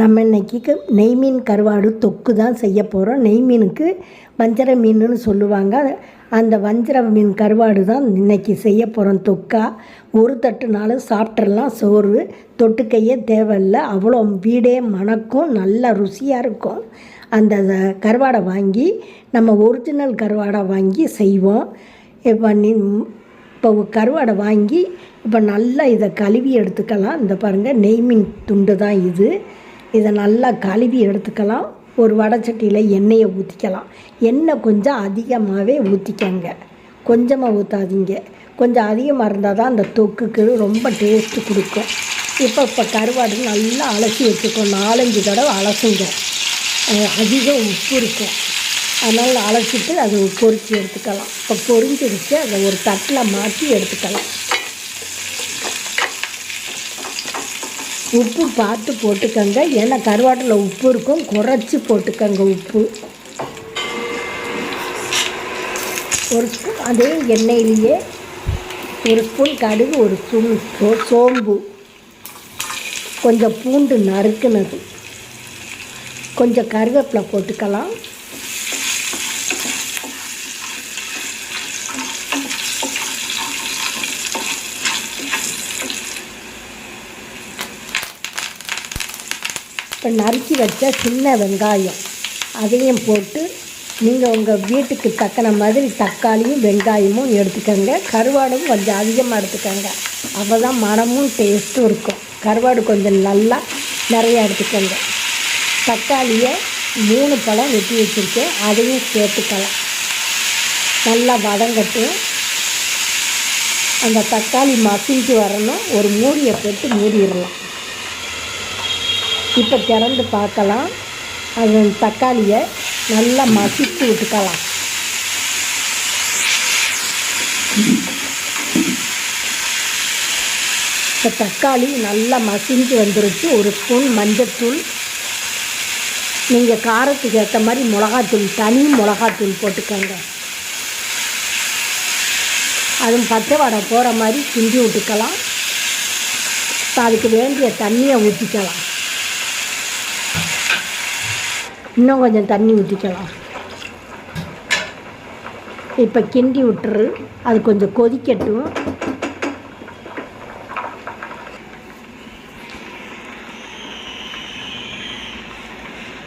நம்ம இன்றைக்கி நெய் மீன் கருவாடு தொக்கு தான் செய்ய போகிறோம் நெய் மீனுக்கு வஞ்சர மீனுன்னு சொல்லுவாங்க. அந்த வஞ்சர மீன் கருவாடு தான் இன்றைக்கி செய்ய போகிறோம் தொக்கா. ஒரு தட்டுனாலும் சாப்பிட்றலாம் சோறு தொட்டுக்கையே தேவையில்லை. அவ்வளோ வீடே மணக்கும். நல்லா ருசியாக இருக்கும். அந்த கருவாடை வாங்கி நம்ம ஒரிஜினல் கருவாடை வாங்கி செய்வோம். இப்போ நீ இப்போ கருவாடை வாங்கி இப்போ நல்லா இதை கழுவி எடுத்துக்கலாம். இந்த பாருங்கள் நெய் மீன் துண்டு தான் இது. இதை நல்லா கழுவி எடுத்துக்கலாம். ஒரு வடைச்சட்டியில் எண்ணெயை ஊற்றிக்கலாம் எண்ணெய் கொஞ்சம் அதிகமாகவே ஊற்றிக்கங்க கொஞ்சமாக ஊற்றாதீங்க கொஞ்சம் அதிகமாக இருந்தால் தான் அந்த தொக்குக்கு ரொம்ப டேஸ்ட்டு கொடுக்கும். இப்போ இப்போ கருவாடு நல்லா அலசி வச்சுக்கோ நாலஞ்சு தடவை அலசுங்க. அதிகம் உப்பு இருக்கும். அதனால் அலசிட்டு அதை பொரித்து எடுத்துக்கலாம். இப்போ பொறிஞ்சிருச்சு அதை ஒரு தட்டில் மாற்றி எடுத்துக்கலாம். உப்பு பார்த்து போட்டுக்கங்க. ஏன்னா கருவாட்டில் உப்பு இருக்கும். குறைச்சி போட்டுக்கங்க உப்பு. ஒரு ஸ்பூன் அதே எண்ணெயிலேயே ஒரு ஸ்பூன் கடுகு ஒரு ஸ்பூன் சோம்பு. கொஞ்சம் பூண்டு நறுக்குனது. கொஞ்சம் கருவேப்பிலை போட்டுக்கலாம். இப்போ நறுக்கி வச்ச சின்ன வெங்காயம். அதையும் போட்டு நீங்கள் உங்கள் வீட்டுக்கு தக்கன மாதிரி தக்காளியும் வெங்காயமும் எடுத்துக்கோங்க. கருவாடும் கொஞ்சம் அதிகமாக எடுத்துக்கோங்க. அப்போ தான் மனமும் டேஸ்ட்டும் இருக்கும். கருவாடு கொஞ்சம் நல்லா நிறையா எடுத்துக்கோங்க. தக்காளியை மூணு பழம் வெட்டி வச்சுருக்கேன். அதையும் சேர்த்துக்கலாம். நல்லா வதங்கட்டும். அந்த தக்காளி மசிஞ்சு வரணும். ஒரு மூடியை போட்டு மூடிடலாம். இப்போ திறந்து பார்க்கலாம். அது தக்காளியை நல்லா மசித்து விட்டுக்கலாம். இப்போ தக்காளி நல்லா மசிஞ்சு வந்துருச்சு. ஒரு ஸ்பூன் மஞ்சத்தூள். நீங்கள் காரத்துக்கு ஏற்ற மாதிரி மிளகாத்தூள் தனி மிளகாத்தூள் போட்டுக்கோங்க. அதுவும் பச்சை வடை போகிற மாதிரி கிண்டி விட்டுக்கலாம். இப்போ அதுக்கு வேண்டிய தண்ணியை ஊற்றிக்கலாம் இன்னும் கொஞ்சம் தண்ணி ஊற்றிக்கலாம் இப்போ கிண்டி விட்டுரு. அது கொஞ்சம் கொதிக்கட்டும்.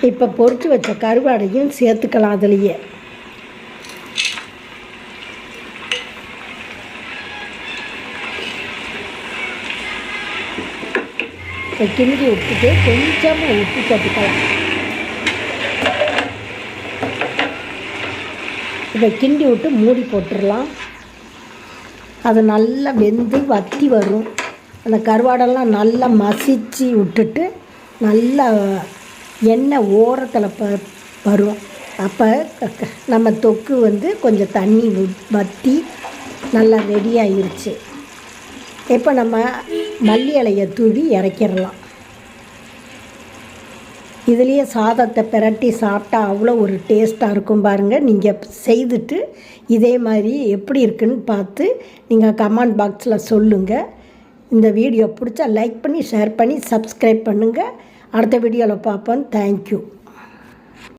இப்போ பொரிச்சு வச்ச கருவாடையும் சேர்த்துக்கலாம் அதுலேயே. இப்போ கிண்டி விட்டுட்டு கொஞ்சமாக உப்பு போட்டுக்கலாம் இதை கிண்டி விட்டு மூடி போட்டுடலாம். அது நல்லா வெந்து வத்தி வரும். அந்த கருவாடெல்லாம் நல்லா மசிச்சு விட்டுட்டு நல்லா எண்ணெய் ஓரத்தில் ப வரும். அப்போ நம்ம தொக்கு வந்து கொஞ்சம் தண்ணி வத்தி வற்றி நல்லா ரெடி ஆயிடுச்சு இப்போ நம்ம மல்லி இலையை தூவி இறக்கிடலாம். இதுலேயே சாதத்தை பிரட்டி சாப்பிட்டா அவ்வளோ ஒரு டேஸ்ட்டாக இருக்கும் பாருங்கள் நீங்கள் செய்துட்டு இதே மாதிரி எப்படி இருக்குன்னு பார்த்து நீங்கள் கமெண்ட் பாக்ஸில் சொல்லுங்கள் இந்த வீடியோ பிடிச்சா லைக் பண்ணி ஷேர் பண்ணி சப்ஸ்கிரைப் பண்ணுங்கள் அடுத்த வீடியோவில் பார்ப்போம். தேங்க்யூ